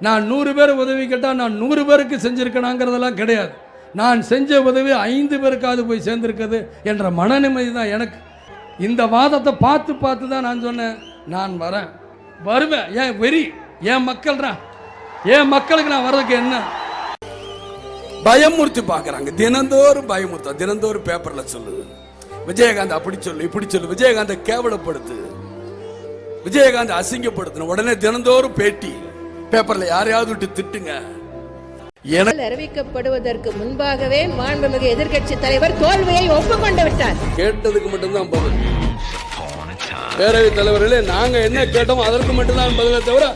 நான் நூறு பேர் உதவி கேட்டால் நான் நூறு பேருக்கு செஞ்சுருக்கணாங்கிறதெல்லாம் கிடையாது. நான் செஞ்ச உதவி ஐந்து பேருக்காவது போய் சேர்ந்துருக்குது என்ற மன நிம்மதி தான் எனக்கு. இந்த வாதத்தை பார்த்து பார்த்து தான் நான் சொன்னேன். நான் வரேன். வருவேன். ஏன் வெறி? என் மக்கள்ரா? என் மக்களுக்கு நான் வர்றதுக்கு என்ன? பயமுறுத்தி பார்க்குறாங்க. தினந்தோறும் பயமுறுத்தா. தினந்தோறும் பேப்பரில் சொல்லுது. விஜயகாந்த் அப்படி சொல்லு இப்படி சொல்லு. விஜயகாந்தை கேவலப்படுத்து. விஜயகாந்த் அசிங்கப்படுத்தின உடனே தினந்தோறும் பேட்டி. பேப்பர்ல யாரையாவது விட்டு திட்டுங்க. அறிவிக்கப்படுவதற்கு முன்பாகவே மாண்புமிகு எதிர்க்கட்சி தலைவர் தோல்வியை ஒப்புக்கொண்டு விட்டார். கேட்டதுக்கு மட்டும்தான் பதில். பேரவைத் தலைவர்களே நாங்க என்ன கேட்டோமோ அதற்கு மட்டும்தான் பதிலே தவிர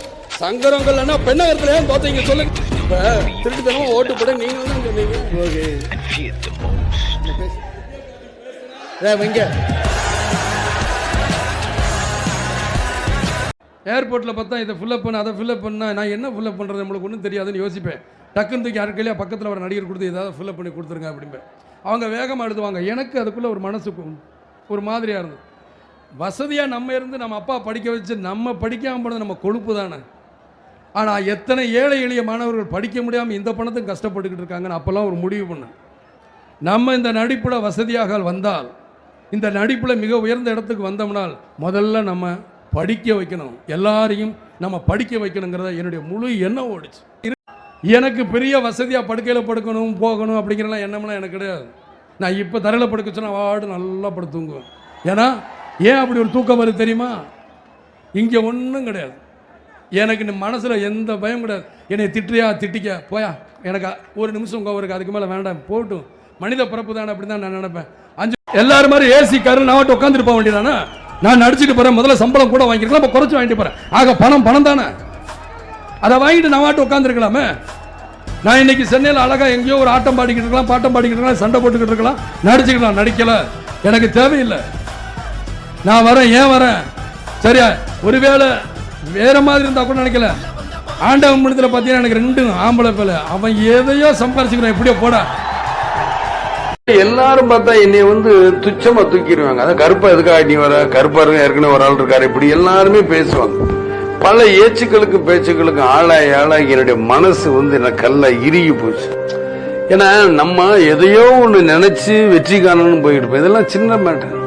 சங்கரங்கள்னா பெண்ணகத்துல ஏன் தோத்தீங்க சொல்லுங்க. இப்ப திருட்டுத்தனமா ஓட்டு போட நீங்க தான் சொன்னீங்க? ஏர்போர்ட்டில் பார்த்தா இதை ஃபில்லப் பண்ண அதை ஃபில்லப் பண்ண நான் என்ன ஃபில்லப் பண்ணுறது நம்மளுக்கு ஒன்றும் தெரியாதுன்னு யோசிப்பேன். டக்குன்னு தூக்கி யாருக்கையிலே பக்கத்தில் வர நடிகர் கொடுத்து ஏதாவது ஃபில்லப் பண்ணி கொடுத்துருங்க அப்படிம்பேன். அவங்க வேகமாக எழுதுவாங்க எனக்கு அதுக்குள்ளே ஒரு மனசுக்கு ஒரு மாதிரியாக இருந்தது. வசதியாக நம்ம இருந்து நம்ம அப்பா படிக்க வச்சு நம்ம படிக்காமல் போனது நம்ம கொழுப்பு தானே. ஆனால் எத்தனை ஏழை எளிய மாணவர்கள் படிக்க முடியாமல் இந்த பணத்துக்கு கஷ்டப்பட்டுக்கிட்டு இருக்காங்கன்னு அப்போல்லாம் ஒரு முடிவு பண்ணேன். நம்ம இந்த நடிப்பில் வசதியாக வந்தால் இந்த நடிப்பில் மிக உயர்ந்த இடத்துக்கு வந்தோம்னால் முதல்ல நம்ம படிக்க வைக்கணும். எல்லாரையும் நம்ம படிக்க வைக்கணுங்கிறத என்னுடைய முழு எண்ணம் ஓடிச்சு. எனக்கு பெரிய வசதியாக படுக்கையில் படுக்கணும் போகணும் அப்படிங்கிறலாம் எண்ணம்லாம் எனக்கு கிடையாது. நான் இப்போ தரையில் படுக்க சொன்னால் வாடு நல்லா படுத்து தூங்குவேன். ஏன்னா ஏன் அப்படி ஒரு தூக்கம் வருது தெரியுமா? இங்கே ஒன்றும் கிடையாது. எனக்கு இந்த மனசில் எந்த பயம் கிடையாது. என்னை திட்டுறியா திட்டிக்க போயா. எனக்கு ஒரு நிமிஷம் கோவருக்கு அதுக்கு மேலே வேண்டாம் போட்டும். மனித பிறப்பு தானே அப்படி தான் நான் நினைப்பேன். அஞ்சு எல்லாரும் மாதிரி ஏசி காரு நான் மட்டும் உட்காந்துட்டு போக வேண்டியதானே நான் நடிச்சுட்டு போகிறேன் முதல்ல சம்பளம் கூட வாங்கிருக்கலாம் இப்போ குறைச்சி வாங்கிட்டு போகிறேன் ஆக பணம் பணம் தானே? அதை வாங்கிட்டு நான் வாட்டு உட்காந்துருக்கலாமே நான் இன்னைக்கு சென்னையில் அழகாக எங்கேயோ ஒரு ஆட்டம் பாடிக்கிட்டு இருக்கலாம் பாட்டம் பாடிக்கிட்டு இருக்கலாம் சண்டை போட்டுக்கிட்டு இருக்கலாம். நடிச்சுக்கலாம் நடிக்கல. எனக்கு தேவையில்லை. நான் வரேன் ஏன் வரேன்? சரியா ஒருவேளை வேற மாதிரி இருந்தால் கூட நினைக்கல. ஆண்டவன் முடித்துல பார்த்தீங்கன்னா எனக்கு ரெண்டு ஆம்பளை பேல அவன் எதையோ சம்பாரிச்சுக்கிறான் எப்படியோ போட. எல்லாரும் பார்த்தா என்னை வந்து துச்சமா தூக்கிடுவாங்க. அதான் கருப்பா எதுக்காக நீ வர? கருப்பா ஏற்கனவே ஒரு ஆள் இருக்காரு. இப்படி எல்லாருமே பேசுவாங்க. பல ஏச்சுக்களுக்கு பேச்சுக்களுக்கு ஆளாய் ஆளாகி என்னுடைய மனசு வந்து என்ன கல்ல இறுகி போச்சு. ஏன்னா நம்ம எதையோ ஒண்ணு நினைச்சு வெற்றி காணணும்னு போயிட்டு இருப்போம் இதெல்லாம் சின்ன மேட்டர்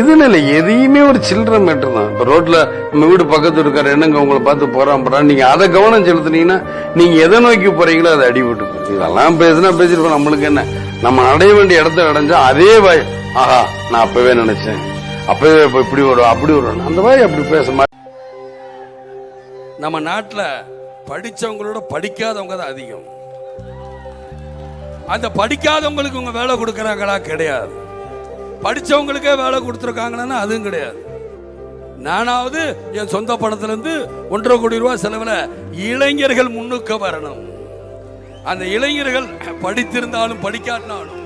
இதுன்னு இல்லை எதையுமே ஒரு சில்லற மேட்டர் தான். இப்போ ரோட்ல நம்ம வீடு பக்கத்து இருக்காரு என்னங்க உங்களை பார்த்து போறான் போறான் நீங்க அதை கவனம் செலுத்துனீங்கன்னா நீங்க எதை நோக்கி போறீங்களோ அதை அடிபட்டு இதெல்லாம் பேசுனா பேசிருப்போம் நம்மளுக்கு என்ன? நம்ம அடைய வேண்டிய இடத்த அடைஞ்சா அதே வாய் ஆஹா நான் அப்பவே நினைச்சேன். அப்பவே இப்படி வரும் அப்படி வரும் அந்த மாதிரி அப்படி பேச மாட்டேன் நம்ம நாட்டில் படிச்சவங்களோட படிக்காதவங்க தான் அதிகம். அந்த படிக்காதவங்களுக்கு உங்க வேலை கொடுக்கறாங்களா கிடையாது. படிச்சவங்களுக்கே வேலை கொடுத்துருக்காங்கன்னா அதுவும் கிடையாது. நானாவது என் சொந்த பணத்துல இருந்து ஒன்றரை கோடி ரூபாய் செலவுல இளைஞர்கள் முன்னுக்கு வரணும். அந்த இளைஞர்கள் படித்திருந்தாலும் படிக்காட்டினாலும்